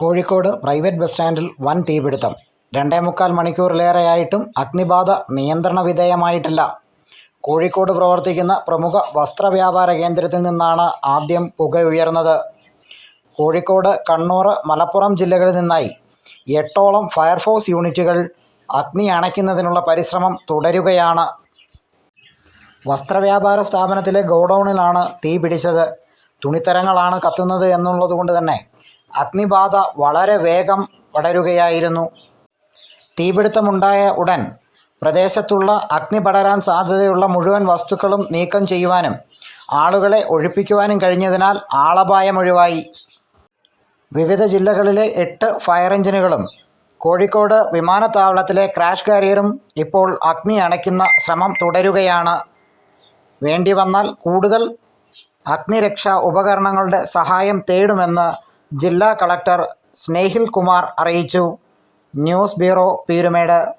Kozhikode private bus സ്റ്റാൻഡിൽ വൻ തീപിടുത്തം. രണ്ടേ മുക്കാൽ മണിക്കൂറിലേറെയായിട്ടും അഗ്നിബാധ നിയന്ത്രണ വിധേയമായിട്ടില്ല. കോഴിക്കോട് പ്രവർത്തിക്കുന്ന പ്രമുഖ വസ്ത്ര വ്യാപാര കേന്ദ്രത്തിൽ നിന്നാണ് ആദ്യം പുക ഉയർന്നത്. കോഴിക്കോട് കണ്ണൂർ മലപ്പുറം ജില്ലകളിൽ നിന്നായി എട്ടോളം ഫയർഫോഴ്സ് യൂണിറ്റുകൾ അഗ്നി അണയ്ക്കുന്നതിനുള്ള പരിശ്രമം തുടരുകയാണ്. വസ്ത്രവ്യാപാര സ്ഥാപനത്തിലെ ഗോഡൗണിലാണ് തീ പിടിച്ചത് തുണിത്തരങ്ങളാണ് കത്തുന്നത് എന്നുള്ളതുകൊണ്ട് തന്നെ അഗ്നിബാധ വളരെ വേഗം പടരുകയായിരുന്നു. തീപിടുത്തമുണ്ടായ ഉടൻ പ്രദേശത്തുള്ള അഗ്നി പടരാൻ സാധ്യതയുള്ള മുഴുവൻ വസ്തുക്കളും നീക്കം ചെയ്യുവാനും ആളുകളെ ഒഴിപ്പിക്കുവാനും കഴിഞ്ഞതിനാൽ ആളപായം ഒഴിവായി. വിവിധ ജില്ലകളിലെ എട്ട് ഫയർ എഞ്ചിനുകളും കോഴിക്കോട് വിമാനത്താവളത്തിലെ ക്രാഷ് കാരിയറും ഇപ്പോൾ അഗ്നി അണയ്ക്കുന്ന ശ്രമം തുടരുകയാണ്. വേണ്ടി വന്നാൽ കൂടുതൽ അഗ്നിരക്ഷാ ഉപകരണങ്ങളുടെ സഹായം തേടുമെന്ന് ജില്ലാ കളക്ടർ സ്നേഹിൽ കുമാർ അറിയിച്ചു. News bureau Peermade.